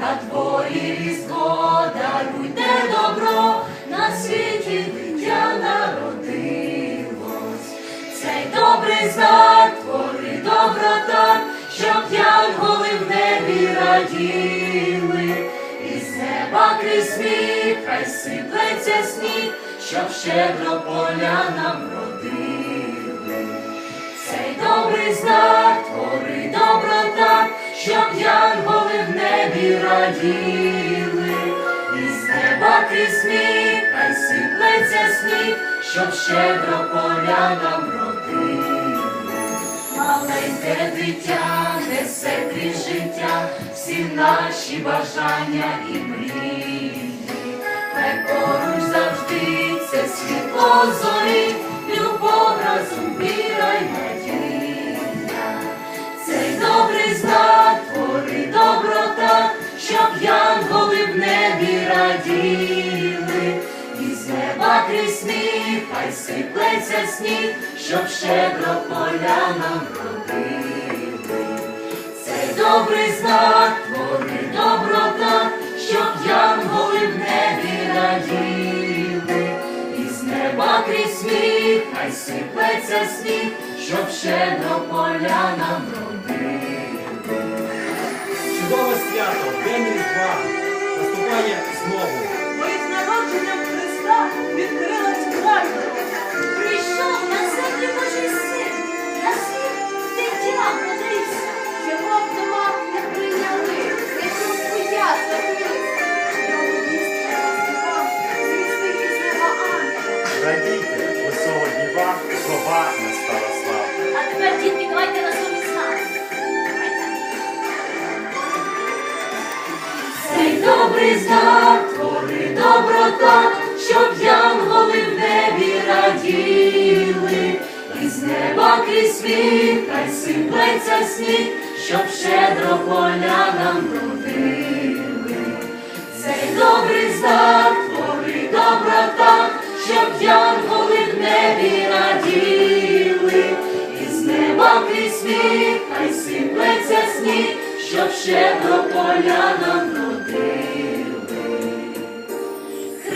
на дворі різдво, даруйте добро, на світі дитя народилось. Цей добрий знак твори доброта, щоб янголи в небі раділи, і з неба крізь хай сиплеться сніг, щоб щедро поля нам родили. Цей добрий знак раділи, і з неба крізь сміх, хай сиплеться сніг, щоб щедро поля нам родили. Маленьке дитя несе крізь життя всі наші бажання і мрії. Хай поруч завжди це світло зорі, любов разом віра щоб янголи в небі раділи, і з неба крізь сміх, хай сиплеться сніг, щоб щедро поля нам родили. Цей добрий знак твори доброта, щоб янголи в небі раділи, і з неба крізь сміх, хай сиплеться сніг, щоб щедро поля нам родили. Чудове свято, День Різдва, наступає знову. Добрий знак твори доброта, щоб янголи в небі раділи, і з неба крізь сміх, хай сиплеться сніг, щоб щедро поля нам родили. Цей добрий знак твори доброта, щоб янголи в небі раділи, і з неба крізь сміх, хай сиплеться сніг, щоб щедро поля нам родили.